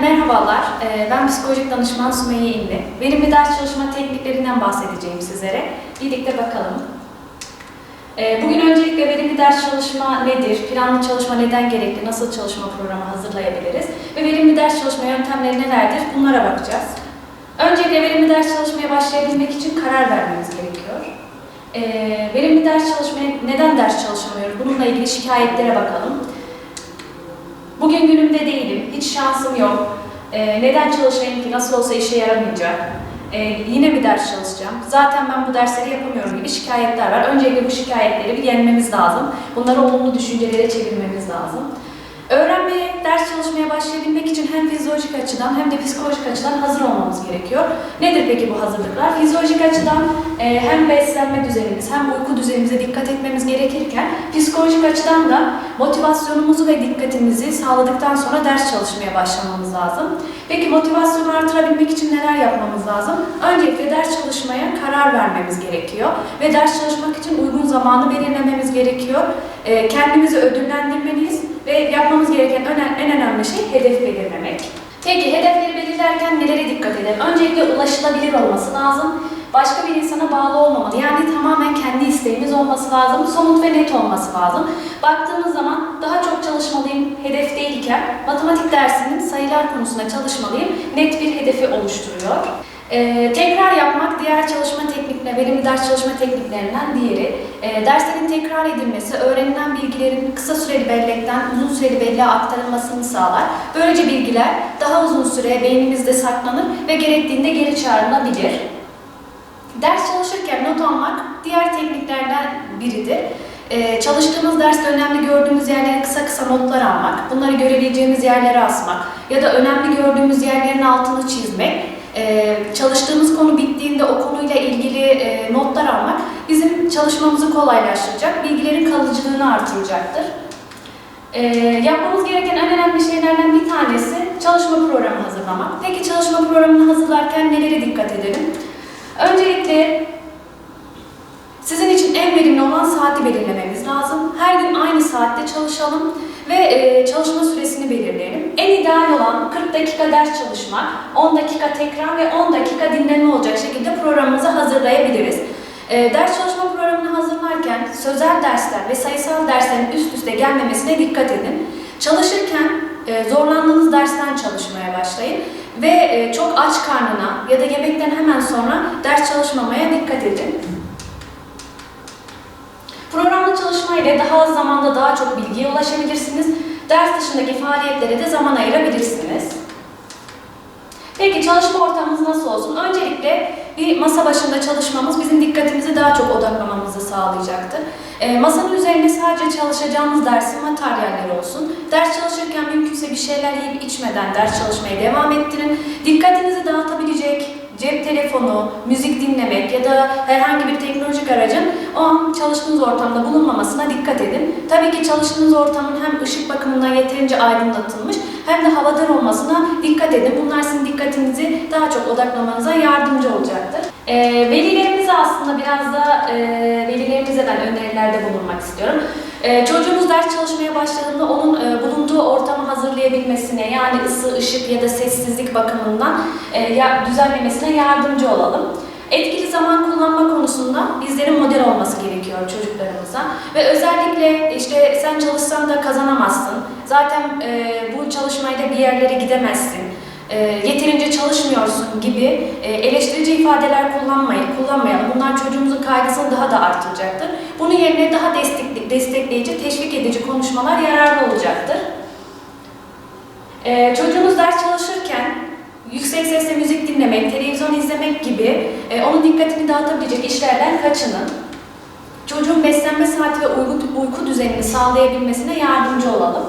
merhabalar. Ee, Ben psikolojik danışman Sümeyye İnli. Verimli ders çalışma tekniklerinden bahsedeceğim sizlere. Birlikte bakalım. Ee, Bugün öncelikle verimli ders çalışma nedir, planlı çalışma neden gerekli, nasıl çalışma programı hazırlayabiliriz ve verimli ders çalışma yöntemleri nelerdir bunlara bakacağız. Öncelikle verimli ders çalışmaya başlayabilmek için karar vermemiz gerekiyor. Verimli ders çalışmaya neden ders çalışamıyoruz? Bununla ilgili şikayetlere bakalım. Bugün günümde değilim, hiç şansım yok. Ee, neden çalışayım ki, nasıl olsa işe yaramayacak. Ee, yine bir ders çalışacağım. Zaten ben bu dersleri yapamıyorum gibi şikayetler var. Öncelikle bu şikayetleri bir yenmemiz lazım. Bunları olumlu düşüncelere çevirmemiz lazım. Öğrenmeye, ders çalışmaya başlayabilmek için hem fizyolojik açıdan hem de psikolojik açıdan hazır olmamız gerekiyor. Nedir peki bu hazırlıklar? Fizyolojik açıdan e, hem beslenme düzenimiz hem uyku düzenimize dikkat etmemiz gerekirken psikolojik açıdan da motivasyonumuzu ve dikkatimizi sağladıktan sonra ders çalışmaya başlamamız lazım. Peki motivasyonu artırabilmek için neler yapmamız lazım? Öncelikle ders çalışmaya karar vermemiz gerekiyor ve ders çalışmak için uygun zamanı belirlememiz gerekiyor. E, kendimizi ödüllendirmeliyiz ve yapmamız gereken en önemli şey hedef belirlemek. Peki hedefleri belirlerken nelere dikkat edelim? Öncelikle ulaşılabilir olması lazım. Başka bir insana bağlı olmamalı. Yani tamamen kendi isteğimiz olması lazım. Somut ve net olması lazım. Baktığımız zaman daha çok çalışmalıyım hedef değilken matematik dersinin sayılar konusunda çalışmalıyım net bir hedefi oluşturuyor. Ee, tekrar yapmak diğer çalışma teknikleri, verimli ders çalışma tekniklerinden diğeri. Ee, derslerin tekrar edilmesi, öğrenilen bilgilerin kısa süreli bellekten uzun süreli belleğe aktarılmasını sağlar. Böylece bilgiler daha uzun süre beynimizde saklanır ve gerektiğinde geri çağrılabilir. Ders çalışırken not almak diğer tekniklerden biridir. Ee, çalıştığımız derste önemli gördüğümüz yerlere kısa kısa notlar almak, bunları görebileceğimiz yerlere asmak ya da önemli gördüğümüz yerlerin altını çizmek, ee, çalıştığımız konu bittiğinde o konuyla ilgili e, notlar almak bizim çalışmamızı kolaylaştıracak, bilgilerin kalıcılığını artıracaktır. Ee, yapmamız gereken en önemli şeylerden bir tanesi çalışma programı hazırlamak. Peki çalışma programını hazırlarken nelere dikkat edelim? Öncelikle sizin için en verimli olan saati belirlememiz lazım. Her gün saatte çalışalım ve e, çalışma süresini belirleyelim. En ideal olan 40 dakika ders çalışmak, 10 dakika tekrar ve 10 dakika dinlenme olacak şekilde programımızı hazırlayabiliriz. E, ders çalışma programını hazırlarken sözel dersler ve sayısal derslerin üst üste gelmemesine dikkat edin. Çalışırken e, zorlandığınız dersten çalışmaya başlayın ve e, çok aç karnına ya da yemekten hemen sonra ders çalışmamaya dikkat edin. Programlı çalışma ile daha az zamanda daha çok bilgiye ulaşabilirsiniz. Ders dışındaki faaliyetlere de zaman ayırabilirsiniz. Peki çalışma ortamımız nasıl olsun? Öncelikle bir masa başında çalışmamız bizim dikkatimizi daha çok odaklamamızı sağlayacaktır. E, masanın üzerinde sadece çalışacağımız dersin materyalleri olsun. Ders çalışırken mümkünse bir şeyler yiyip içmeden ders çalışmaya devam ettirin. Dikkatinizi dağıtabilecek cep telefonu, müzik dinlemek ya da herhangi bir teknolojik aracın o an çalıştığınız ortamda bulunmamasına dikkat edin. Tabii ki çalıştığınız ortamın hem ışık bakımından yeterince aydınlatılmış hem de havadar olmasına dikkat edin. Bunlar sizin dikkatinizi daha çok odaklamanıza yardımcı olacaktır. Ee, velilerimize aslında biraz da e, velilerimize ben önerilerde bulunmak istiyorum. Ee, çocuğumuz ders çalışmaya başladığında onun e, bulunduğu ortamı hazırlayabilmesine yani ısı, ışık ya da sessizlik bakımından e, düzenlemesine yardımcı olalım. Etkili zaman kullanma konusunda bizlerin model olması gerekiyor çocuklarımıza. Ve özellikle işte sen çalışsan da kazanamazsın. Zaten e, bu çalışmayla bir yerlere gidemezsin. E, yeterince çalışmıyorsun gibi e, eleştirici ifadeler kullanmayın, kullanmayalım. Bunlar çocuğumuzun kaygısını daha da artıracaktır. Bunun yerine daha destek, destekleyici, teşvik edici konuşmalar yararlı olacaktır. E, çocuğunuz ders çalışırken yüksek sesle müzik dinlemek, televizyon izlemek gibi e, onun dikkatini dağıtabilecek işlerden kaçının. Çocuğun beslenme saati ve uyku, uyku düzenini sağlayabilmesine yardımcı olalım.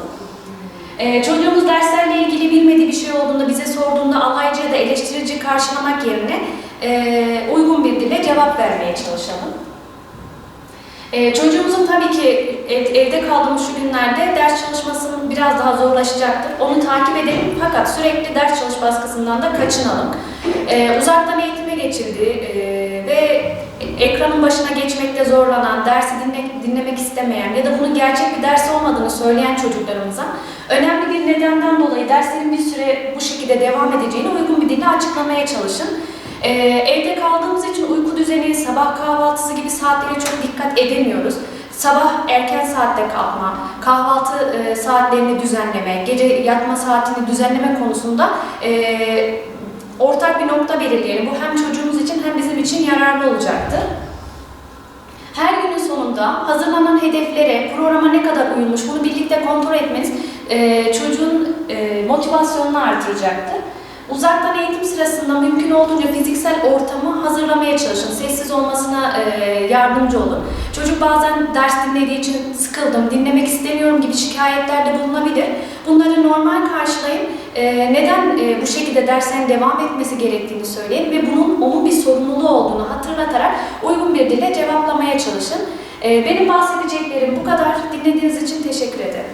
Ee, çocuğumuz derslerle ilgili bilmediği bir şey olduğunda bize sorduğunda alaycı ya da eleştirici karşılamak yerine e, uygun bir dille cevap vermeye çalışalım. Ee, çocuğumuzun tabii ki ev- evde kaldığımız şu günlerde ders çalışmasının biraz daha zorlaşacaktır. Onu takip edelim fakat sürekli ders çalış baskısından da kaçınalım. Ee, uzaktan eğitime geçildi ee, ve ekranın başına geçmekte zorlanan, dersi dinle- dinlemek istemeyen ya da bunun gerçek bir ders olmadığını söyleyen çocuklarımıza Önemli bir nedenden dolayı derslerin bir süre bu şekilde devam edeceğini uygun bir dille açıklamaya çalışın. Ee, evde kaldığımız için uyku düzeni, sabah kahvaltısı gibi saatlere çok dikkat edemiyoruz. Sabah erken saatte kalkma, kahvaltı e, saatlerini düzenleme, gece yatma saatini düzenleme konusunda e, ortak bir nokta belirleyelim. Bu hem çocuğumuz için hem bizim için yararlı olacaktır. Her günün sonunda hazırlanan hedeflere, programa ne kadar uyulmuş bunu birlikte kontrol etmeniz e, çocuğun e, motivasyonunu artıracaktır. Uzaktan eğitim sırasında mümkün olduğunca fiziksel ortamı hazırlamaya çalışın. Sessiz olmasına e, yardımcı olun. Çocuk bazen ders dinlediği için sıkıldım, dinlemek istemiyorum gibi şikayetlerde bulunabilir. Bunları normal karşılayın. E, neden e, bu şekilde derslerin devam etmesi gerektiğini söyleyin ve bunun onun bir sorumluluğu olduğunu hatırlatarak uygun bir dille cevaplamaya çalışın. Benim bahsedeceklerim bu kadar. Dinlediğiniz için teşekkür ederim.